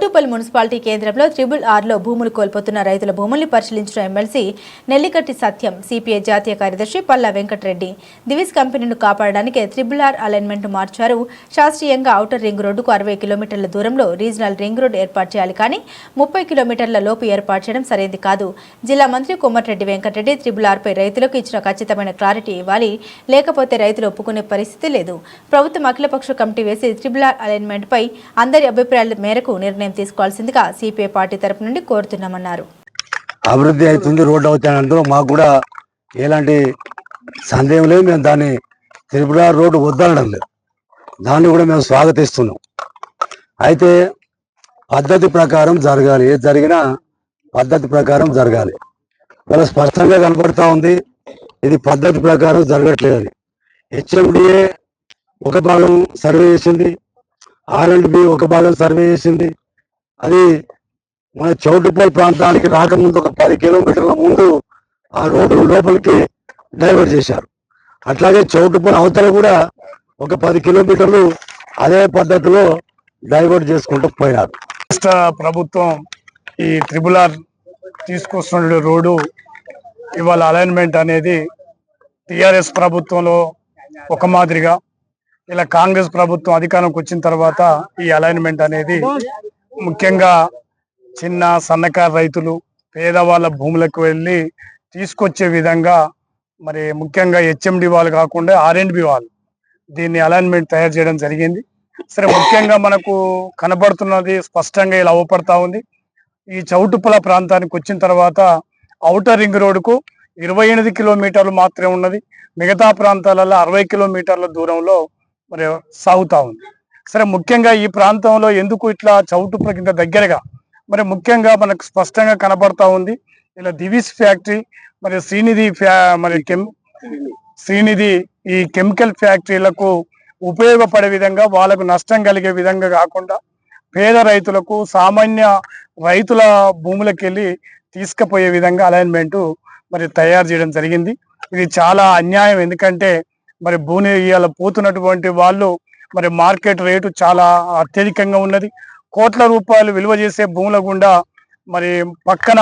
Kotupalli municipality కేంద్రంలో triple ఆర్లో భూములు కోల్పోతున్న రైతుల భూముల్ని పరిశీలించిన ఎమ్మెల్సీ నెల్లికట్టి సత్యం సిపిఐ జాతీయ కార్యదర్శి పల్లా వెంకటరెడ్డి. దివిస్ కంపెనీను కాపాడడానికి త్రిబుల్ ఆర్ అలైన్మెంట్ మార్చారు. శాస్త్రీయంగా ఔటర్ రింగ్ రోడ్డుకు అరవై కిలోమీటర్ల దూరంలో రీజనల్ రింగ్ రోడ్ ఏర్పాటు చేయాలి కానీ ముప్పై కిలోమీటర్ల లోపు ఏర్పాటు చేయడం సరైంది కాదు. జిల్లా మంత్రి కోమటిరెడ్డి వెంకటరెడ్డి త్రిబుల్ ఆర్పై రైతులకు ఇచ్చిన ఖచ్చితమైన క్లారిటీ ఇవ్వాలి. లేకపోతే రైతులు ఒప్పుకునే పరిస్థితి లేదు. ప్రభుత్వం అఖిలపక్ష కమిటీ వేసి త్రిబుల్ ఆర్ అలైన్మెంట్పై అందరి అభిప్రాయాల మేరకు నిర్ణయం తీసుకోవాల్సిందిగా సిపిఐ పార్టీ తరపు నుండి కోరుతున్నామన్నారు. అభివృద్ధి అవుతుంది రోడ్డు అవుతాయంటే మాకు కూడా ఎలాంటి సందేహం లేదు. మేము దాన్ని త్రిపుర రోడ్డు వద్దనడం లేదు. దాన్ని కూడా మేము స్వాగతిస్తున్నాం. అయితే పద్ధతి ప్రకారం జరగాలి. ఏది జరిగినా పద్ధతి ప్రకారం జరగాలి. ఇలా స్పష్టంగా కనపడతా ఉంది ఇది పద్ధతి ప్రకారం జరగట్లేదు. హెచ్ఎండిఏ ఒక భాగం సర్వే చేసింది ఆర్ అండ్ బి ఒక భాగం సర్వే చేసింది అది మన చౌటుపల్లి ప్రాంతానికి రాకముందు ఒక పది కిలోమీటర్ల ముందు ఆ రోడ్డు లోపలికి డైవర్ట్ చేశారు. అట్లాగే చౌటుపల్లి అవతల కూడా ఒక పది కిలోమీటర్లు అదే పద్ధతిలో డైవర్ట్ చేసుకుంటూ పోయినారు. రాష్ట్ర ప్రభుత్వం ఈ త్రిబుల్ ఆర్ తీసుకొస్తున్న రోడ్డు ఇవాళ అలైన్మెంట్ అనేది టిఆర్ఎస్ ప్రభుత్వంలో ఒక మాదిరిగా ఇలా కాంగ్రెస్ ప్రభుత్వం అధికారంకి వచ్చిన తర్వాత ఈ అలైన్మెంట్ అనేది ముఖ్యంగా చిన్న సన్నకారు రైతులు పేదవాళ్ళ భూములకు వెళ్ళి తీసుకొచ్చే విధంగా మరి ముఖ్యంగా హెచ్ఎండి వాళ్ళు కాకుండా ఆర్ఎండ్బి వాళ్ళు దీన్ని అలైన్మెంట్ తయారు చేయడం జరిగింది. సరే ముఖ్యంగా మనకు కనబడుతున్నది స్పష్టంగా ఇలా అవపడతా ఉంది. ఈ చౌటుప్పల ప్రాంతానికి వచ్చిన తర్వాత ఔటర్ రింగ్ రోడ్డుకు ఇరవై ఎనిమిది కిలోమీటర్లు మాత్రమే ఉన్నది. మిగతా ప్రాంతాలలో అరవై కిలోమీటర్ల దూరంలో మరి సాగుతా ఉంది. సరే ముఖ్యంగా ఈ ప్రాంతంలో ఎందుకు ఇట్లా చౌటు ఇంత దగ్గరగా? మరి ముఖ్యంగా మనకు స్పష్టంగా కనబడతా ఉంది. ఇలా దివిస్ ఫ్యాక్టరీ మరి శ్రీనిధి ఫ్యా మరి కెమ్ శ్రీనిధి ఈ కెమికల్ ఫ్యాక్టరీలకు ఉపయోగపడే విధంగా వాళ్ళకు నష్టం కలిగే విధంగా కాకుండా పేద రైతులకు సామాన్య రైతుల భూములకు వెళ్ళి తీసుకుపోయే విధంగా అలైన్మెంట్ మరి తయారు చేయడం జరిగింది. ఇది చాలా అన్యాయం. ఎందుకంటే మరి భూమి ఇవాళ పోతున్నటువంటి వాళ్ళు మరి మార్కెట్ రేటు చాలా అత్యధికంగా ఉన్నది. కోట్ల రూపాయలు విలువ చేసే భూముల గుండా మరి పక్కన